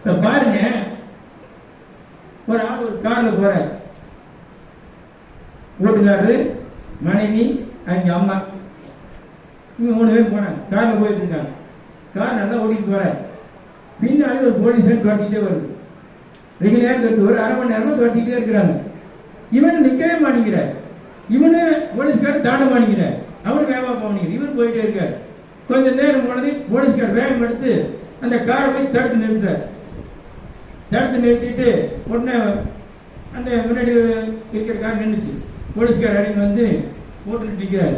இப்ப பாருங்க. ஒரு ஆள் ஒரு கார்ல போற வீட்டுக்காரரு மனைவி அங்க அம்மா. இவங்க மூணு பேர் போனாங்க. கார்ல போயிட்டு இருந்தாங்க கார் நல்லா ஓடிட்டு போற பின்னாடி ஒரு போலீஸ் துரத்திட்டே வருது. ரெண்டு நேரம் கட்டு ஒரு அரை மணி நேரமா துரத்திட்டே இருக்கிறாங்க. இவனு நிக்கவே மாட்டேங்கிறார். இவனு போலீஸ்காரர் தாண்ட மாட்டேங்கிறார். அவரு வேகமா போனீங்க இவர் போயிட்டே இருக்காரு. கொஞ்ச நேரம் போனது போலீஸ்கார் வேகம் எடுத்து அந்த காரை போய் தடுத்து நிறுத்தார் தடுத்து நிறுத்திட்டு உடனே அந்த முன்னாடி இருக்கிற கார் நின்றுச்சு போலீஸ்கார் இறங்கி வந்து போட்டுட்டு நிற்கிறார்.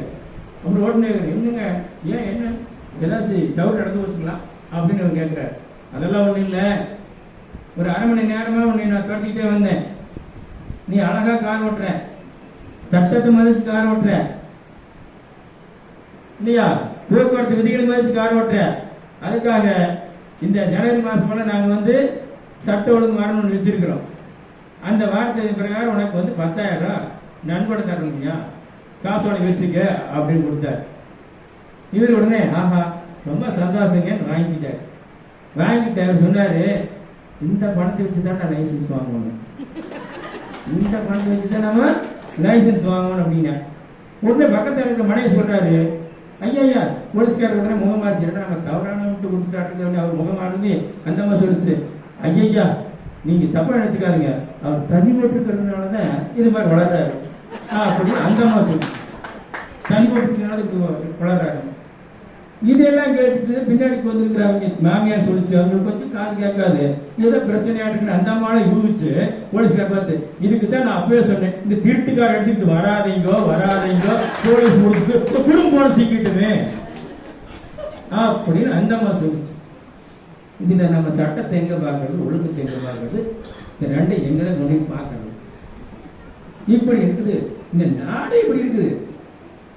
அப்புறம் உடனே என்னங்க? ஏன் என்ன? ஏதாச்சும் டவுட் நடந்து வச்சுக்கலாம் அப்படின்னு அவர் கேட்குறாரு. அதெல்லாம் ஒன்றும் இல்லை. ஒரு அரை மணி நேரமாக உன்னை நான் துரத்திக்கிட்டே வந்தேன். நீ அழகாக கார் ஓட்டுற. சட்டத்தை மதிச்சு கார் ஓட்டுற. இல்லையா? போக்குவரத்து விதிகளை மதிச்சு கார் ஓட்டுற. அதுக்காக இந்த ஜனவரி மாதம் போல நாங்கள் வந்து சட்ட ஒழுங்கு வரணும்னு வச்சிருக்கிறோம் அந்த வார்த்தை பிரகாரம் உனக்கு வந்து பத்தாயிரம் ரூபாய் நன்கொடை காசு உனக்கு வச்சுக்க அப்படின்னு கொடுத்தார். இவர் உடனே ஆஹா ரொம்ப சந்தோஷங்கன்னு வாங்கிக்கிட்டார். வாங்கிட்டார் சொன்னாரு இந்த பணத்தை வச்சு தான் நான் லைசன்ஸ் வாங்கணும். இந்த பணத்தை வச்சு தான் நம்ம லைசன்ஸ் வாங்கணும் அப்படின்னா. உடனே பக்கத்தில் இருக்க மனைவி சொல்றாரு ஐயா ஐயா போலீஸ்காரர் உடனே முகம் மாற்றிட்டு நம்ம தவறான விட்டு கொடுத்துட்டாட்டு அவர் முகம் மாறுந்து அந்த மாதிரி சொல்லுச்சு. ஐயா நீங்க தப்பா நினைச்சுக்காதீங்க. அவர் தண்ணி தான் இது மாதிரி வளர்றாரு. அப்படின்னு அந்த அம்மா சொல்லு இப்படி வளர்றாரு. இதெல்லாம் கேட்டுட்டு பின்னாடி வந்திருக்கிறவங்க மாமியார் சொல்லிச்சு. அவங்களுக்கு கொஞ்சம் காது கேட்காது. ஏதோ பிரச்சனையா இருக்குன்னு அந்த மாலை யூகிச்சு போலீஸ்கார பார்த்து இதுக்கு தான் நான் அப்பவே சொன்னேன். இந்த திருட்டுக்கார எடுத்துட்டு வராதீங்கோ வராதீங்கோ போலீஸ் முடிச்சுட்டு திரும்ப போன சீக்கிட்டுமே. அப்படின்னு அந்த அம்மா சொல்லிச்சு. இதில் நம்ம சட்டத்தை எங்கே பார்க்கறது ஒழுக்கத்தை எங்க பார்க்கறது இந்த ரெண்டை எங்களை நுனி பார்க்கறது இப்படி இருக்குது. இந்த நாடு இப்படி இருக்குது.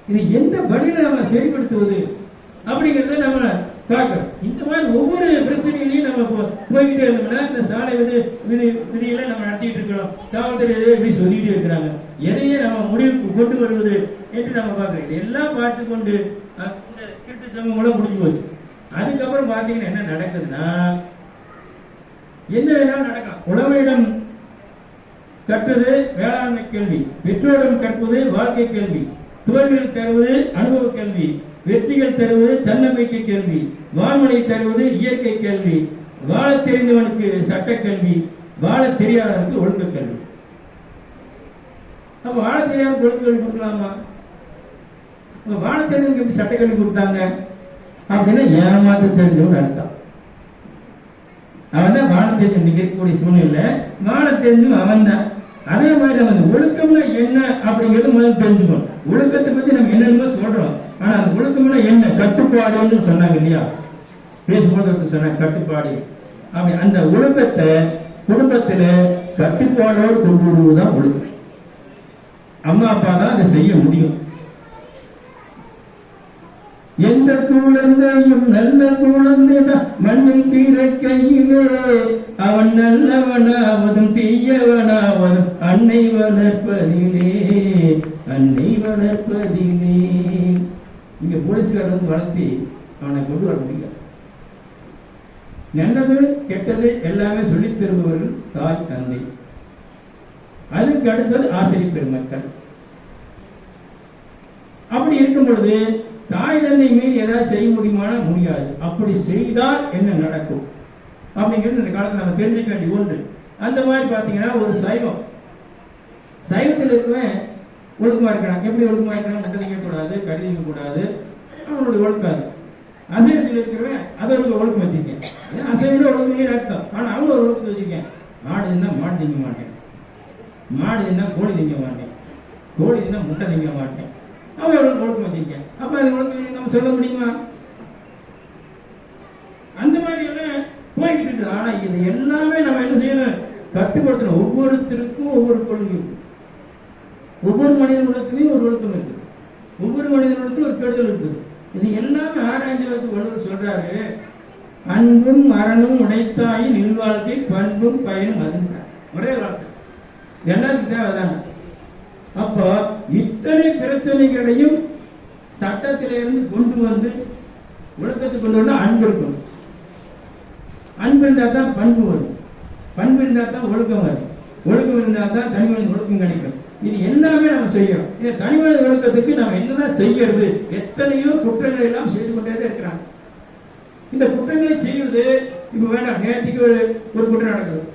இது எந்த வழியில நம்ம செயல்படுத்துவது அப்படிங்கிறத நம்ம பார்க்கணும். இந்த மாதிரி ஒவ்வொரு பிரச்சனைகளையும் நம்ம போ- போய்கிட்டே இருந்தோம்னா இந்த சாலை விதி விதி விதிகளை நம்ம நடத்திட்டு இருக்கிறோம். காவல்துறை எதை எப்படி சொல்லிட்டு இருக்கிறாங்க. எதையே நம்ம முடிவுக்கு கொண்டு வருவது என்று நம்ம பார்க்கறோம் இதெல்லாம் பார்த்து கொண்டு அஹ், இந்த திருட்டு சமூகம் முடிஞ்சு போச்சு. அதுக்கப்புறம் பாத்தீங்கன்னா என்ன நடக்குதுன்னா என்ன வேணாலும் நடக்கலாம். உழவையிடம் கற்பது வேளாண்மை கேள்வி பெற்றோரிடம் கற்பது வாழ்க்கை கேள்வி தோல்விகள் தருவது அனுபவ கேள்வி வெற்றிகள் தருவது தன்னம்பிக்கை கேள்வி வான்மொழி தருவது இயற்கை கேள்வி வாழ தெரிந்தவனுக்கு சட்ட கல்வி வாழ தெரியாதவனுக்கு ஒழுங்கு கல்வி அப்ப வாழ தெரியாத ஒழுங்கு கல்வி கொடுக்கலாமா? வாழ தெரிஞ்சவனுக்கு எப்படி சட்ட கல்வி கொடுத்தாங்க? அப்படின்னா ஏமாத்த தெரிஞ்சவன் அர்த்தம். அவன் தான் வாழ தெரிஞ்ச சூழ்நிலை வாழ தெரிஞ்சும் அவன் தான் அதே மாதிரி அவன் ஒழுக்கம்னா என்ன அப்படிங்கிறது முதல்ல தெரிஞ்சுக்கணும். ஒழுக்கத்தை பத்தி நம்ம என்னென்னமோ சொல்றோம். ஆனா அந்த ஒழுக்கம்னா என்ன? கட்டுப்பாடுன்னு சொன்னாங்க இல்லையா? பேசும்போது சொன்ன கட்டுப்பாடு. அப்படி அந்த ஒழுக்கத்தை குடும்பத்துல கட்டுப்பாடோடு கொண்டு வருவதுதான் ஒழுக்கம். அம்மா அப்பா தான் அதை செய்ய முடியும். எந்த குழந்தையும் நல்ல குழந்தைதான். மண்ணில் பிறக்கையிலே அவன் நல்லவனாவதும் தீயவனாவதும் அன்னை வளர்ப்பதிலே அன்னை வளர்ப்பதிலே. இங்க போலீஸ்காரர் வந்து வளர்த்தி அவனை கொண்டு வர முடியல. நல்லது கெட்டது எல்லாமே சொல்லித் தருபவர்கள் தாய் தந்தை. அதுக்கு அடுத்தது ஆசிரியர் பெருமக்கள். அப்படி இருக்கும் பொழுது தாய் தந்தை மீறி ஏதாவது செய்ய முடியுமானா முடியாது. அப்படி செய்தால் என்ன நடக்கும்? அப்படிங்கிறது இந்த காலத்தில் நம்ம தெரிஞ்சுக்க வேண்டிய ஒன்று. அந்த மாதிரி பார்த்தீங்கன்னா ஒரு சைவம். சைவத்தில் இருக்கவன் ஒழுக்கமா இருக்கிறான். எப்படி ஒழுக்கமா இருக்கிறான்? முட்டை கூடாது கடிதிக்க கூடாது. அவனுடைய ஒழுக்காது அசைவத்தில் இருக்கிறவன் அதை ஒரு ஒழுக்கம் வச்சிருக்கேன் அசைவில் ஒழுக்கமே அர்த்தம். ஆனா அவங்க ஒரு ஒழுக்கத்தை வச்சிருக்கேன் மாடு இருந்தா மாடு திங்க மாட்டேன். மாடு இருந்தா கோழி திங்க மாட்டேன். கோழி இருந்தா முட்டை திங்க மாட்டேன். அவன் ஒரு ஒழுக்கம் வச்சிருக்கேன் அப்ப அது ஒழுக்கம் நம்ம சொல்ல முடியுமா? அந்த மாதிரி எல்லாம் போய்கிட்டு இருக்குது. ஆனா இது எல்லாமே நம்ம என்ன செய்யணும்? கட்டுப்படுத்தணும். ஒவ்வொருத்தருக்கும் ஒவ்வொரு கொள்கை. இருக்கு ஒவ்வொரு மனிதன் உள்ளத்துலயும் ஒரு ஒழுக்கம் இருக்குது. ஒவ்வொரு மனிதன் உள்ளத்துலயும் ஒரு கெடுதல் இருக்குது. இது எல்லாமே ஆராய்ச்சி வச்சு வள்ளுவர் சொல்றாரு. அன்பும் மரணும் உடைத்தாயின் இல்வாழ்க்கை பண்பும் பயனும் அதுன்றார் ஒரே வாழ்க்கை எல்லாருக்கும் தேவைதான்? அப்போ இத்தனை பிரச்சனைகளையும் சட்டத்திலிருந்து கொண்டு வந்து ஒழுக்கத்துக்கு கொண்டு வந்தா அன்பு இருக்கும். அன்பு இருந்தால் தான் பண்பு வரும். பண்பு இருந்தால் தான் ஒழுக்கம் வரும். ஒழுக்கம் இருந்தால் தான் தனிமனித ஒழுக்கம் கிடைக்கும். இது எல்லாமே நம்ம செய்யறோம். இந்த தனிமனித ஒழுக்கத்துக்கு நம்ம என்னதான் செய்யறது? எத்தனையோ குற்றங்களை எல்லாம் செய்து கொண்டே தான் இருக்கிறாங்க. இந்த குற்றங்களை செய்வது இப்ப வேண்டாம் நேற்றுக்கு ஒரு ஒரு குற்றம் நடக்குது.